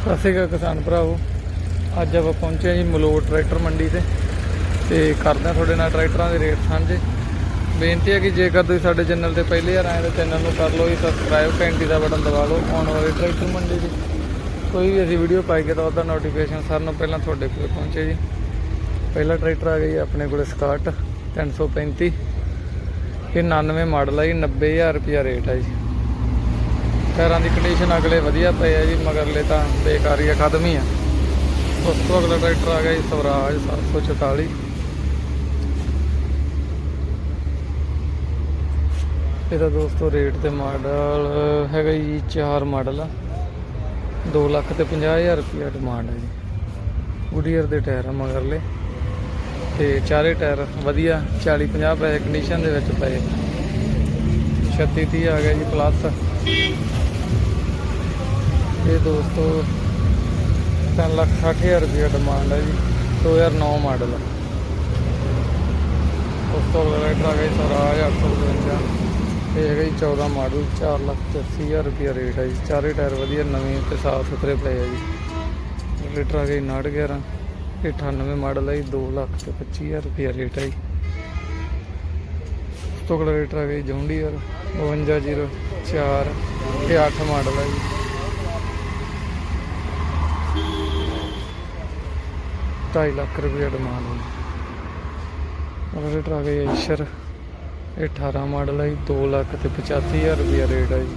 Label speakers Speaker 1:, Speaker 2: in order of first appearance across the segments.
Speaker 1: ਸਤਿ ਸ਼੍ਰੀ ਅਕਾਲ ਕਿਸਾਨ ਭਰਾਵੋ। ਅੱਜ ਆਪਾਂ ਪਹੁੰਚੇ ਜੀ ਮਲੋਟ ਟਰੈਕਟਰ ਮੰਡੀ ਤੇ। ਤੇ ਕਰਦੇ ਹਾਂ ਤੁਹਾਡੇ ਨਾਲ ਟਰੈਕਟਰਾਂ ਦੇ ਰੇਟ ਸਾਂਝੇ। ਬੇਨਤੀ ਹੈ ਕਿ ਜੇਕਰ ਤੁਸੀਂ ਸਾਡੇ ਚੈਨਲ ਤੇ ਪਹਿਲੀ ਵਾਰ ਆਏ ਤਾਂ ਚੈਨਲ ਨੂੰ ਕਰ ਲਓ ਜੀ ਸਬਸਕ੍ਰਾਈਬ ਘੰਟੀ ਦਾ ਬਟਨ ਦਬਾ ਲਓ, ਆਉਣ ਵਾਲੇ ਟਰੈਕਟਰ ਮੰਡੀ ਦੀ। ਕੋਈ ਵੀ ਅਸੀਂ ਵੀਡੀਓ ਪਾਈਏ ਤਾਂ ਉਹਦਾ ਨੋਟੀਫਿਕੇਸ਼ਨ ਸਾਰਿਆਂ ਨੂੰ ਪਹਿਲਾਂ ਤੁਹਾਡੇ ਕੋਲ ਪਹੁੰਚੇ ਜੀ। ਪਹਿਲਾ ਟਰੈਕਟਰ ਆ ਗਿਆ ਜੀ ਆਪਣੇ ਕੋਲ ਸਕਾਟ 335 ਇਹ 99 ਮਾਡਲ ਆ ਜੀ 90000 ਰੁਪਿਆ ਰੇਟ ਹੈ ਜੀ। ਟਾਇਰਾਂ ਦੀ ਕੰਡੀਸ਼ਨ ਅਗਲੇ ਵਧੀਆ ਪਏ ਆ ਜੀ ਮਗਰਲੇ ਤਾਂ ਬੇਕਾਰੀ ਆ, ਖਤਮ ਹੀ ਆ। ਉਸ ਤੋਂ ਅਗਲਾ ਟਰੈਕਟਰ ਆ ਗਿਆ ਜੀ ਸਵਰਾਜ 744 ਇਹਦਾ ਦੋਸਤੋ ਰੇਟ ਤੇ ਮਾਡਲ ਹੈਗਾ ਜੀ 4 ਮਾਡਲ ਆ। 2 ਲੱਖ ਤੇ 50000 ਰੁਪਇਆ ਡਿਮਾਂਡ ਹੈ ਜੀ। ਗੁਡੀਅਰ ਦੇ ਟਾਇਰ ਆ ਮਗਰਲੇ। ਤੇ ਚਾਰੇ ਟਾਇਰ ਵਧੀਆ 40 50 ਪੈਸੇ ਕੰਡੀਸ਼ਨ ਦੇ ਵਿੱਚ ਪਏ। 36 30 ਆ ਗਿਆ ਜੀ ਪਲੱਸ ਇਹ ਦੋਸਤੋ 3 ਲੱਖ 60 ਹਜ਼ਾਰ ਰੁਪਏ ਡਿਮਾਂਡ ਹੈ ਜੀ 2009 ਮਾਡਲ ਉਸ ਤੋਂ ਅਗਲਾ ਟਰੈਕਟਰ ਆ ਗਿਆ ਜੀ ਸਵਰਾਜ 855 ਇਹ ਹੈਗਾ ਜੀ 14 ਮਾਡਲ 4 ਲੱਖ 80 ਹਜ਼ਾਰ ਰੁਪਏ ਰੇਟ ਹੈ ਜੀ। ਚਾਰੇ ਟਾਇਰ ਵਧੀਆ, ਨਵੇਂ ਤੇ ਸਾਫ਼ ਸੁਥਰੇ ਪਏ ਆ ਜੀ। ਲੀਟਰ ਆ ਗਿਆ ਜੀ 911 ਇਹ 98 ਮਾਡਲ ਹੈ ਜੀ 2 ਲੱਖ ਤੇ 25 ਹਜ਼ਾਰ ਰੁਪਏ ਰੇਟ ਹੈ ਜੀ। ਉਸ ਤੋਂ ਅਗਲਾ ਲੀਟਰ ਆ ਗਿਆ ਜੀ ਜੌਂਡੀਅਰ 5204 ਇਹ 8 ਮਾਡਲ ਹੈ ਜੀ। 2.5 ਲੱਖ ਰੁਪਏ ਡਿਮਾਂਡ ਹੈ ਅਗਲਾ ਆ ਗਿਆ ਜੀ ਇਹ 18 ਮਾਡਲ ਹੈ ਜੀ 2 ਲੱਖ ਤੇ 85000 ਰੁਪਏ ਰੇਟ ਹੈ ਜੀ।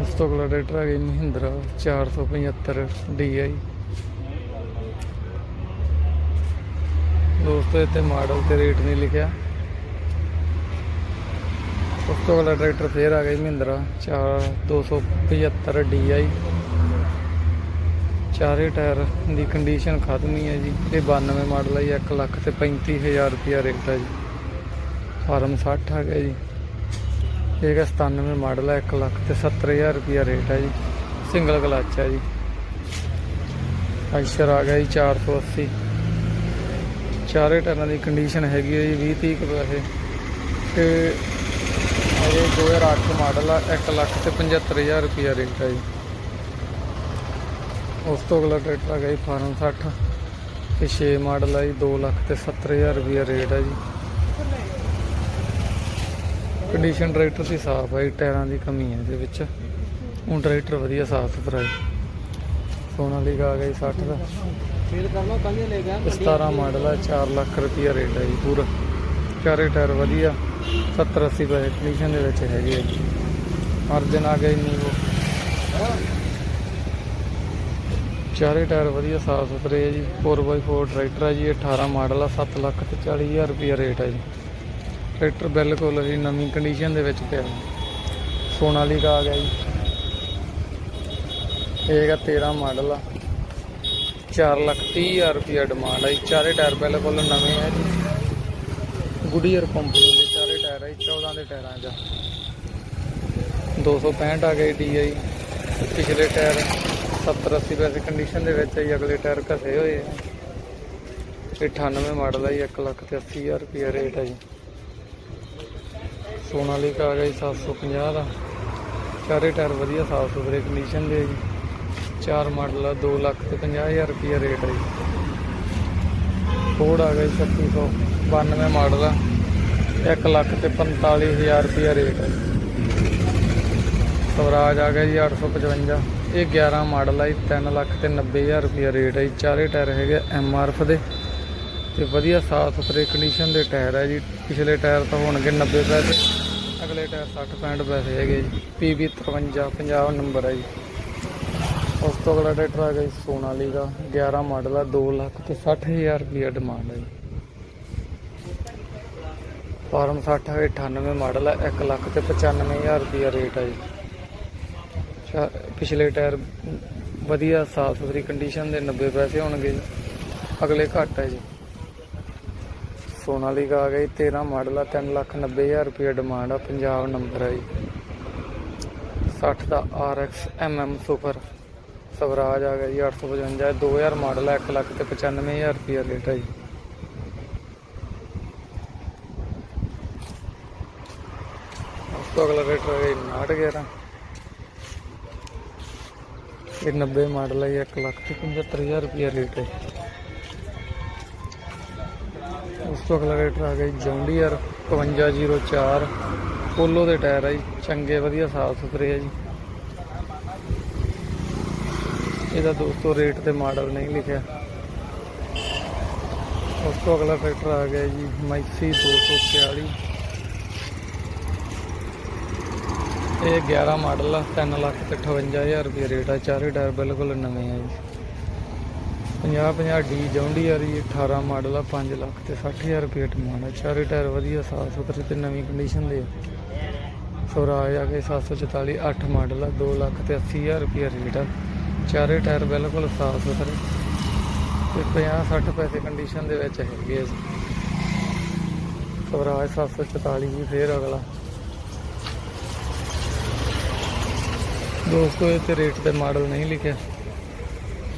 Speaker 1: ਉਸ ਤੋਂ ਅਗਲਾ ਟਰੈਕਟਰ ਆ ਜੀ ਮਹਿੰਦਰਾ 475 DI ਦੋਸਤੋ, ਇੱਥੇ ਮਾਡਲ ਤੇ ਰੇਟ ਨਹੀਂ ਲਿਖਿਆ। ਉਸ ਤੋਂ ਅਗਲਾ ਟਰੈਕਟਰ ਫੇਰ ਆ ਗਿਆ ਜੀ ਮਹਿੰਦਰਾ 4 275 DI ਚਾਰੇ ਟਾਇਰ ਦੀ ਕੰਡੀਸ਼ਨ ਖਤਮ ਹੀ ਹੈ ਜੀ। ਇਹ 92 ਮਾਡਲ ਹੈ ਜੀ 1 ਲੱਖ ਤੇ 35000 ਰੁਪਿਆ ਰੇਟ ਹੈ ਜੀ। ਫਾਰਮ 60 ਆ ਗਿਆ ਜੀ। ਇਹ ਹੈਗਾ 97 ਮਾਡਲ ਹੈ 1 ਲੱਖ ਤੇ 70000 ਰੁਪਿਆ ਰੇਟ ਹੈ ਜੀ। ਸਿੰਗਲ ਕਲਚ ਹੈ ਜੀ। ਆਈਸ਼ਰ ਆ ਗਿਆ ਜੀ 480 ਚਾਰੇ ਟਾਇਰਾਂ ਦੀ ਕੰਡੀਸ਼ਨ ਹੈਗੀ ਹੈ ਜੀ 20 30 ਕੁ ਪੈਸੇ। ਤੇ ਇਹ 2008 ਮਾਡਲ ਆ 1 ਲੱਖ ਤੇ 75000 ਰੁਪਿਆ ਰੇਟ ਹੈ ਜੀ। ਉਸ ਤੋਂ ਅਗਲਾ ਟਰੈਕਟਰ ਆ ਗਿਆ ਜੀ ਫਾਰਮ 60 ਤੇ 6 ਮਾਡਲ ਆ ਜੀ 2 ਲੱਖ ਤੇ 70000 ਰੁਪਿਆ ਰੇਟ ਹੈ ਜੀ। ਕੰਡੀਸ਼ਨ ਟਰੈਕਟਰ ਦੀ ਸਾਫ਼ ਹੈ ਜੀ, ਟਾਇਰਾਂ ਦੀ ਕਮੀ ਹੈ ਇਹਦੇ ਵਿੱਚ। ਹੁਣ ਟਰੈਕਟਰ ਵਧੀਆ ਸਾਫ਼ ਸੁਥਰਾ ਹੈ ਸੋਨਾਲੀਕਾ ਆ ਗਿਆ ਜੀ 60 ਦਾ।
Speaker 2: ਫੇਰ ਕਰਨਾ ਤਾਂ ਲੈ ਗਿਆ।
Speaker 1: 17 ਮਾਡਲ ਹੈ 4 ਲੱਖ ਰੁਪਿਆ ਰੇਟ ਹੈ ਜੀ ਪੂਰਾ। ਚਾਰੇ ਟਾਇਰ ਵਧੀਆ 70 80 ਪੈਸੇ ਕੰਡੀਸ਼ਨ ਦੇ ਵਿੱਚ ਹੈਗੇ ਆ ਜੀ। ਅਰਜਨ ਆ ਗਿਆ ਨੀਵੋ ਚਾਰੇ ਟਾਇਰ ਵਧੀਆ ਸਾਫ਼ ਸੁਥਰੇ ਆ ਜੀ 4x4 ਟਰੈਕਟਰ ਆ ਜੀ ਇਹ 18 ਮਾਡਲ ਆ 7 ਲੱਖ ਤੇ 40000 ਰੁਪਿਆ ਰੇਟ ਹੈ ਜੀ। ਟਰੈਕਟਰ ਬਿਲਕੁਲ ਹੀ ਨਵੀਂ ਕੰਡੀਸ਼ਨ ਦੇ ਵਿੱਚ ਪਿਆ। ਸੋਨਾਲੀਕਾ ਆ ਗਿਆ ਜੀ। ਇਹ ਹੈਗਾ 13 ਮਾਡਲ ਆ। 4 ਲੱਖ 30 ਹਜ਼ਾਰ ਰੁਪਿਆ ਡਿਮਾਂਡ ਹੈ ਜੀ। ਚਾਰੇ ਟਾਇਰ ਬਿਲਕੁਲ ਨਵੇਂ ਹੈ ਜੀ। ਗੁਡੀਅਰ ਕੰਪਨੀ ਦੇ ਚਾਰੇ ਟਾਇਰ ਹੈ ਜੀ 14 ਦੇ ਟਾਇਰਾਂ 'ਚ। 265 ਆ ਗਏ DI ਪਿਛਲੇ ਟਾਇਰ 70 80 ਪੈਸੇ ਕੰਡੀਸ਼ਨ ਦੇ ਵਿੱਚ ਹੈ ਜੀ, ਅਗਲੇ ਟਾਇਰ ਘਸੇ ਹੋਏ ਆ। ਇਹ 98 ਮਾਡਲ ਹੈ ਜੀ 1 ਲੱਖ ਤੇ 80 ਹਜ਼ਾਰ ਰੁਪਿਆ ਰੇਟ ਹੈ ਜੀ। ਸੋਨਾਲੀਕਾ ਆ ਗਿਆ ਜੀ 750 ਦਾ। ਚਾਰੇ ਟਾਇਰ ਵਧੀਆ ਸਾਫ਼ ਸੁਥਰੇ ਕੰਡੀਸ਼ਨ ਦੇ ਜੀ। ਚਾਰ ਮਾਡਲ ਆ 2 ਲੱਖ ਤੇ 50000 ਰੁਪਿਆ ਰੇਟ ਹੈ ਜੀ। ਫੋਰਡ ਆ ਗਿਆ ਜੀ 3692 ਮਾਡਲ ਆ। 1 ਲੱਖ ਤੇ 45000 ਰੁਪਿਆ ਰੇਟ ਹੈ ਜੀ। ਸਵਰਾਜ ਆ ਗਿਆ ਜੀ 855 ਇਹ 11 ਮਾਡਲ ਆ ਜੀ 3 ਲੱਖ ਤੇ 90000 ਰੁਪਿਆ ਰੇਟ ਹੈ ਜੀ, ਚਾਰੇ ਟਾਇਰ ਹੈਗੇ ਐਮ ਆਰ ਐਫ ਦੇ। ਤੇ ਵਧੀਆ ਸਾਫ਼ ਸੁਥਰੇ ਕੰਡੀਸ਼ਨ ਦੇ ਟਾਇਰ ਹੈ ਜੀ, ਪਿਛਲੇ ਟਾਇਰ ਤਾਂ ਹੋਣਗੇ 90 ਪੈਸੇ, ਅਗਲੇ ਟਾਇਰ 60 65 ਪੈਸੇ ਹੈਗੇ ਜੀ PB 53 50 ਨੰਬਰ ਹੈ ਜੀ। ਉਸ ਤੋਂ ਅਗਲਾ ਟਰੈਕਟਰ ਆ ਗਿਆ ਸੋਨਾਲੀ ਦਾ 11 ਮਾਡਲ ਆ 2 ਲੱਖ ਤੇ 60000 ਰੁਪਿਆ ਡਿਮਾਂਡ ਹੈ ਜੀ। ਫਾਰਮ 60 ਹੈ 98 ਮਾਡਲ ਹੈ 1 ਲੱਖ ਤੇ 95000 ਰੁਪਿਆ ਰੇਟ ਹੈ ਜੀ। ਪਿਛਲੇ ਟਾਇਰ ਵਧੀਆ ਸਾਫ਼ ਸੁਥਰੀ ਕੰਡੀਸ਼ਨ ਦੇ 90 ਪੈਸੇ ਹੋਣਗੇ ਜੀ। ਅਗਲੇ ਘੱਟ ਹੈ ਜੀ। ਸੋਨਾਲੀਕਾ ਆ ਗਈ 13 ਮਾਡਲ ਆ 3 ਲੱਖ 90000 ਰੁਪਏ ਡਿਮਾਂਡ ਆ, ਪੰਜਾਬ ਨੰਬਰ ਹੈ ਜੀ। 60 ਦਾ RX MM ਸੁਪਰ ਸਵਰਾਜ ਆ ਗਿਆ ਜੀ 855 2000 ਮਾਡਲ ਹੈ 1 ਲੱਖ ਤੇ 95000 ਰੁਪਏ ਰੇਟ ਹੈ ਜੀ। ਉਸ ਤੋਂ ਅਗਲਾ ਰੇਟ ਹੈ 911 ਇਹ 90 ਮਾਡਲ ਹੈ 1 ਲੱਖ ਤੇ 75000 ਰੁਪਏ ਰੇਟ ਹੈ ਉਸ ਤੋਂ ਅਗਲਾ ਰੇਟ ਆ ਗਿਆ ਜੌਂਡੀਅਰ 5504 ਪੋਲੋ ਦੇ ਟਾਇਰ ਆ ਜੀ, ਚੰਗੇ ਵਧੀਆ ਸਾਫ਼ ਸੁਥਰੇ ਆ ਜੀ। ਇਹਦਾ ਦੋਸਤੋ ਰੇਟ ਤੇ ਮਾਡਲ ਨਹੀਂ ਲਿਖਿਆ। ਉਸ ਤੋਂ ਅਗਲਾ ਟਰੈਕਟਰ ਆ ਗਿਆ ਜੀ ਮੈਕਸੀ 246 ਇਹ 11 ਮਾਡਲ ਆ 3 ਲੱਖ ਤੇ 58000 ਰੁਪਏ ਰੇਟ ਆ, ਚਾਰੇ ਟਾਇਰ ਬਿਲਕੁਲ ਨਵੇਂ ਆ ਜੀ। 50 50 ਡੀ ਜਊਂਡੀ ਆ ਰਹੀ 18 ਮਾਡਲ ਆ 5 ਲੱਖ ਤੇ 60000 ਰੁਪਏ ਡਿਮਾਂਡ ਆ। ਚਾਰੇ ਟਾਇਰ ਵਧੀਆ, ਸਾਫ਼ ਸੁਥਰੇ ਤੇ ਨਵੀਂ ਕੰਡੀਸ਼ਨ ਦੇ ਆ। ਸਵਰਾਜ ਆ ਕੇ 744 8 ਮਾਡਲ ਆ 2 ਲੱਖ ਤੇ 80000 ਰੁਪਏ ਰੇਟ ਆ। ਚਾਰੇ ਟਾਇਰ ਬਿਲਕੁਲ ਸਾਫ਼ ਸੁਥਰੇ ਤੇ 50 60 ਪੈਸੇ ਕੰਡੀਸ਼ਨ ਦੇ ਵਿੱਚ ਹੈਗੇ ਆ ਸਵਰਾਜ 744 ਜੀ, ਫੇਰ ਅਗਲਾ। ਦੋਸਤੋ ਇਹ ਤੇ ਰੇਟ ਤੇ ਮਾਡਲ ਨਹੀਂ ਲਿਖਿਆ।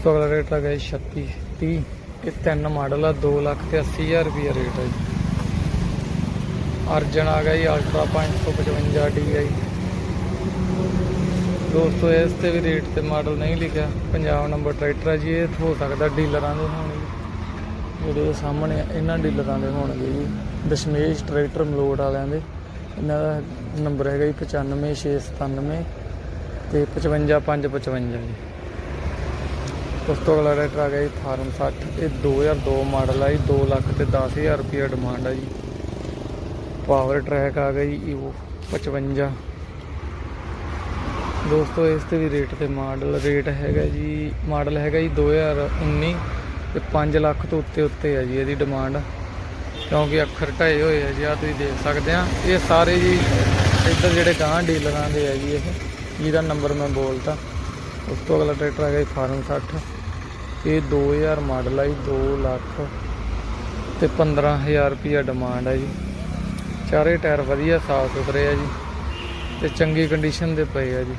Speaker 1: ਸੋ ਅਗਲਾ ਰੇਟ ਆ ਗਿਆ 36 30 ਇਹ ਤਿੰਨ ਮਾਡਲ ਆ 2 ਲੱਖ ਤੇ 80000 ਰੁਪਏ ਰੇਟ ਹੈ ਜੀ। ਅਰਜਨ ਆ ਗਿਆ ਜੀ ਅਲਟਰਾ 555 DI ਦੋਸਤੋ ਇਸ ਤੇ ਵੀ ਰੇਟ ਤੇ ਮਾਡਲ ਨਹੀਂ ਲਿਖਿਆ। ਪੰਜਾਬ ਨੰਬਰ ਟਰੈਕਟਰ ਹੈ ਜੀ ਇਹ ਹੋ ਸਕਦਾ ਡੀਲਰਾਂ ਦੇ ਹੋਣ ਜੀ। ਜਿਹੜੇ ਸਾਹਮਣੇ ਆ, ਇਹਨਾਂ ਡੀਲਰਾਂ ਦੇ ਹੋਣਗੇ ਜੀ। ਦਸ਼ਮੇਸ਼ ਟਰੈਕਟਰ ਮਲੋੜ ਵਾਲਿਆਂ ਦੇ। ਇਹਨਾਂ ਦਾ ਨੰਬਰ ਹੈਗਾ ਜੀ 95697 ਤੇ 55555 ਜੀ। ਉਸ ਤੋਂ ਅਗਲਾ ਟਰੈਕਟਰ ਆ ਗਿਆ ਜੀ ਫਾਰਮ 60 ਇਹ 2002 ਮਾਡਲ ਆ ਜੀ 2 ਲੱਖ ਤੇ 10000 ਰੁਪਏ ਡਿਮਾਂਡ ਆ ਜੀ। ਪਾਵਰ ਟਰੈਕ ਆ ਗਿਆ ਜੀ ਈਵੋ 55 ਦੋਸਤੋ, ਇਸ ਤੇ ਵੀ ਰੇਟ ਤੇ ਮਾਡਲ ਰੇਟ ਹੈਗਾ ਜੀ ਮਾਡਲ ਹੈਗਾ ਜੀ 2019 ਤੇ 5 ਲੱਖ ਤੋਂ ਉੱਤੇ ਉੱਤੇ ਆ ਜੀ ਇਹਦੀ ਡਿਮਾਂਡ ਕਿਉਂਕਿ ਅੱਖਰ ਢਾਏ ਹੋਏ ਆ ਜੀ ਆ ਤੁਸੀਂ ਦੇਖ ਸਕਦੇ ਆ। ਇਹ ਸਾਰੇ ਜੀ ਇੱਧਰ ਜਿਹੜੇ ਗਾਂ ਡੀਲਰਾਂ ਦੇ ਆ ਜੀ ਇਹ। ਜਿਹਦਾ ਨੰਬਰ ਮੈਂ ਬੋਲਤਾ। ਉਸ ਤੋਂ ਅਗਲਾ ਟਰੈਕਟਰ ਹੈਗਾ ਜੀ ਫਾਰਮ 60 ਇਹ 2000 ਮਾਡਲ ਆ ਜੀ 2 ਲੱਖ ਤੇ 15000 ਰੁਪਿਆ ਡਿਮਾਂਡ ਆ ਜੀ। ਚਾਰੇ ਟਾਇਰ ਵਧੀਆ ਸਾਫ਼ ਸੁਥਰੇ ਆ ਜੀ ਤੇ ਚੰਗੀ ਕੰਡੀਸ਼ਨ ਦੇ ਪਏ ਆ ਜੀ।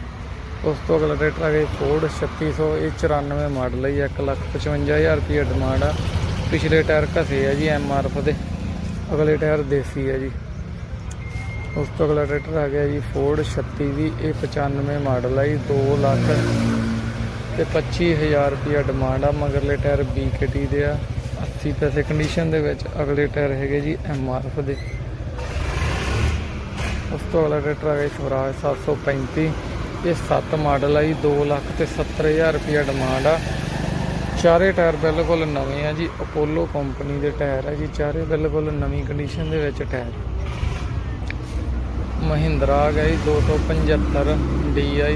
Speaker 1: ਉਸ ਤੋਂ ਅਗਲਾ ਟਰੈਕਟਰ ਆ ਗਿਆ ਜੀ ਫੋਰਡ 3600 ਇਹ 94 ਮਾਡਲ ਆ ਜੀ 155000 ਰੁਪਏ ਡਿਮਾਂਡ ਆ। ਪਿਛਲੇ ਟਾਇਰ ਘਸੇ ਆ ਜੀ ਐਮਆਰਐਫ ਦੇ। ਅਗਲੇ ਟਾਇਰ ਦੇਸੀ ਹੈ ਜੀ। ਉਸ ਤੋਂ ਅਗਲਾ ਟਰੈਕਟਰ ਆ ਗਿਆ ਜੀ ਫੋਰਡ 36 ਦੀ ਇਹ 95 ਮਾਡਲ ਹੈ ਜੀ 2 ਲੱਖ ਤੇ 25000 ਰੁਪਏ ਡਿਮਾਂਡ ਆ, ਮਗਰਲੇ ਟਾਇਰ BKT ਦੇ ਆ 80 ਪੈਸੇ ਕੰਡੀਸ਼ਨ ਦੇ ਵਿੱਚ ਅਗਲੇ ਟਾਇਰ ਹੈਗੇ ਜੀ ਐਮਆਰਐਫ ਦੇ। ਉਸ ਤੋਂ ਅਗਲਾ ਟਰੈਕਟਰ ਆ ਗਿਆ ਜੀ ਸਵਰਾਜ 735 ਇਹ 7 ਮਾਡਲ ਆ ਜੀ 2 ਲੱਖ ਤੇ 70000 ਰੁਪਏ ਡਿਮਾਂਡ ਆ। ਚਾਰੇ ਟਾਇਰ ਬਿਲਕੁਲ ਨਵੇਂ ਆ ਜੀ ਅਪੋਲੋ ਕੰਪਨੀ ਦੇ ਟਾਇਰ ਆ ਜੀ, ਚਾਰੇ ਬਿਲਕੁਲ ਨਵੀਂ ਕੰਡੀਸ਼ਨ ਦੇ ਵਿੱਚ ਟਾਇਰ। ਮਹਿੰਦਰਾ ਆ ਗਿਆ ਜੀ 275 DI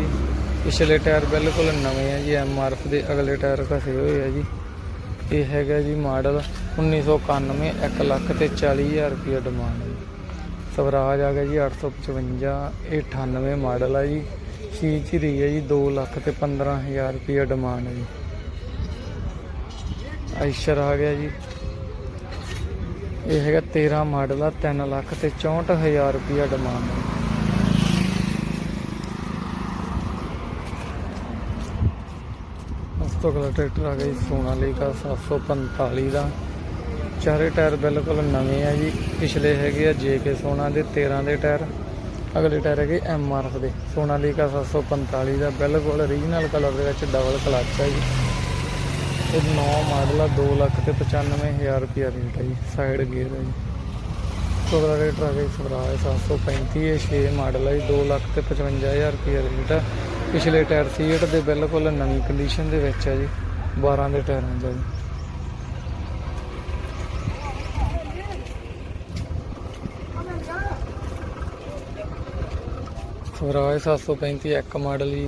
Speaker 1: ਪਿਛਲੇ ਟਾਇਰ ਬਿਲਕੁਲ ਨਵੇਂ ਆ ਜੀ ਐਮਆਰਐਫ ਦੇ ਅਗਲੇ ਟਾਇਰ ਘਸੇ ਹੋਏ ਆ ਜੀ। ਇਹ ਹੈਗਾ ਜੀ ਮਾਡਲ 1991 1 ਲੱਖ ਤੇ 40000 ਰੁਪਏ ਡਿਮਾਂਡ ਹੈ ਜੀ। ਸਵਰਾਜ ਆ ਗਿਆ ਜੀ 855 ਇਹ 98 ਮਾਡਲ ਆ ਜੀ। ਸੀਚ ਰਹੀ ਹੈ ਜੀ 2 ਲੱਖ ਤੇ 15000 ਰੁਪਏ ਡਿਮਾਂਡ ਹੈ ਜੀ। ਆਇਸ਼ਰ ਆ ਗਿਆ ਜੀ ਇਹ ਹੈਗਾ 13 ਮਾਡਲ ਆ 3 ਲੱਖ ਤੇ 64000 ਰੁਪਏ ਡਿਮਾਂਡ ਹੈ ਉਸ ਤੋਂ ਅਗਲਾ ਟਰੈਕਟਰ ਆ ਗਿਆ ਜੀ ਸੋਨਾਲੀਕਾ 745 ਦਾ। ਚਾਰੇ ਟਾਇਰ ਬਿਲਕੁਲ ਨਵੇਂ ਆ ਜੀ। ਪਿਛਲੇ ਹੈਗੇ ਆ ਜੇਕੇ ਸੋਨਾ ਦੇ 13 ਦੇ ਟਾਇਰ। ਅਗਲੇ ਟਾਇਰ ਹੈਗੇ ਐੱਮ ਆਰ ਐਫ ਦੇ। ਸੋਨਾਲੀਕਾ 745 ਦਾ ਬਿਲਕੁਲ ਰੀਜਨਲ ਕਲਰ ਦੇ ਵਿੱਚ ਡਬਲ ਕਲਚ ਹੈ ਜੀ। ਇਹ 9 ਮਾਡਲ ਆ 2 ਲੱਖ ਤੇ 95000 ਰੁਪਏ ਰੇਟ ਹੈ ਜੀ ਸਾਈਡ ਗੇਅਰ ਹੈ ਜੀ। ਅਗਲਾ ਰੇਟ ਆ ਗਿਆ ਜੀ ਸਵਰਾਜ 735 ਇਹ 6 ਮਾਡਲ ਹੈ ਜੀ 2 ਲੱਖ ਤੇ 55000 ਰੁਪਏ ਰੇਟ ਆ ਪਿਛਲੇ ਟਾਇਰ ਸੀਟ ਦੇ ਬਿਲਕੁਲ ਨਵੀਂ ਕੰਡੀਸ਼ਨ ਦੇ ਵਿੱਚ ਹੈ ਜੀ 12 ਦੇ ਟਾਇਰਾਂ ਦਾ ਜੀ। ਸਵਰਾਜ 735 ਇੱਕ ਮਾਡਲ ਜੀ।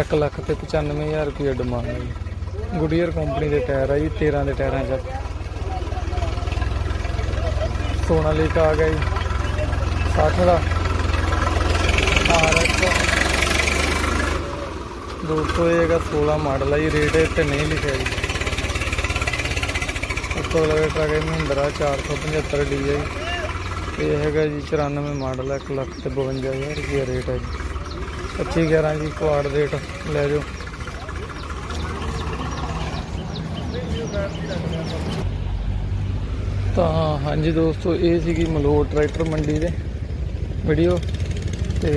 Speaker 1: 1 ਲੱਖ ਤੇ 95000 ਰੁਪਏ ਡਿਮਾਂਡ ਹੈ ਜੀ। ਗੁਡੀਅਰ ਕੰਪਨੀ ਦੇ ਟਾਇਰ ਆ ਜੀ 13 ਦੇ ਟਾਇਰਾਂ 'ਚ। ਸੋਨਾਲੀਕਾ ਆ ਗਿਆ ਜੀ। 60 ਦਾ। ਆਰਐਕਸ ਦੋਸਤੋ, ਇਹ ਹੈਗਾ 16 ਮਾਡਲ ਆ ਜੀ, ਰੇਟ ਇਹ ਤੇ ਨਹੀਂ ਲਿਖਿਆ ਜੀ। ਉਸ ਤੋਂ ਅਗਲਾ ਟਰੱਕ ਹੈ ਮਹਿੰਦਰਾ 475 DI ਇਹ ਹੈਗਾ ਜੀ 94 ਮਾਡਲ ਹੈ 1 ਲੱਖ ਤੇ 52000 ਰੁਪਏ ਰੇਟ ਹੈ ਜੀ। 25 11 ਜੀ ਕੁਆਡ ਰੇਟ ਲੈ ਜਾਓ। ਤਾਂ ਹਾਂਜੀ ਦੋਸਤੋ, ਇਹ ਸੀਗੀ ਮਲੋਟ ਟਰੈਕਟਰ ਮੰਡੀ ਦੇ ਵੀਡੀਓ ਤੇ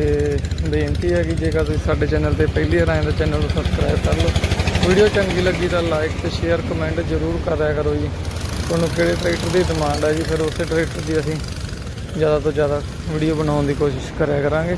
Speaker 1: ਬੇਨਤੀ ਹੈ ਕਿ ਜੇਕਰ ਤੁਸੀਂ ਸਾਡੇ ਚੈਨਲ ਤੇ ਪਹਿਲੀ ਵਾਰ ਆਏ ਤਾਂ ਚੈਨਲ ਨੂੰ ਸਬਸਕ੍ਰਾਈਬ ਕਰ ਲਓ। ਵੀਡੀਓ ਚੰਗੀ ਲੱਗੀ ਤਾਂ ਲਾਈਕ ਤੇ ਸ਼ੇਅਰ ਕਮੈਂਟ ਜ਼ਰੂਰ ਕਰਿਆ ਕਰੋ ਜੀ। ਤੁਹਾਨੂੰ ਕਿਹੜੇ ਟਰੈਕਟਰ ਦੀ ਡਿਮਾਂਡ ਹੈ ਜੀ, ਫਿਰ ਉਸੇ ਟਰੈਕਟਰ ਦੀ ਅਸੀਂ ਜ਼ਿਆਦਾ ਤੋਂ ਜ਼ਿਆਦਾ ਵੀਡੀਓ ਬਣਾਉਣ ਦੀ ਕੋਸ਼ਿਸ਼ ਕਰਿਆ ਕਰਾਂਗੇ।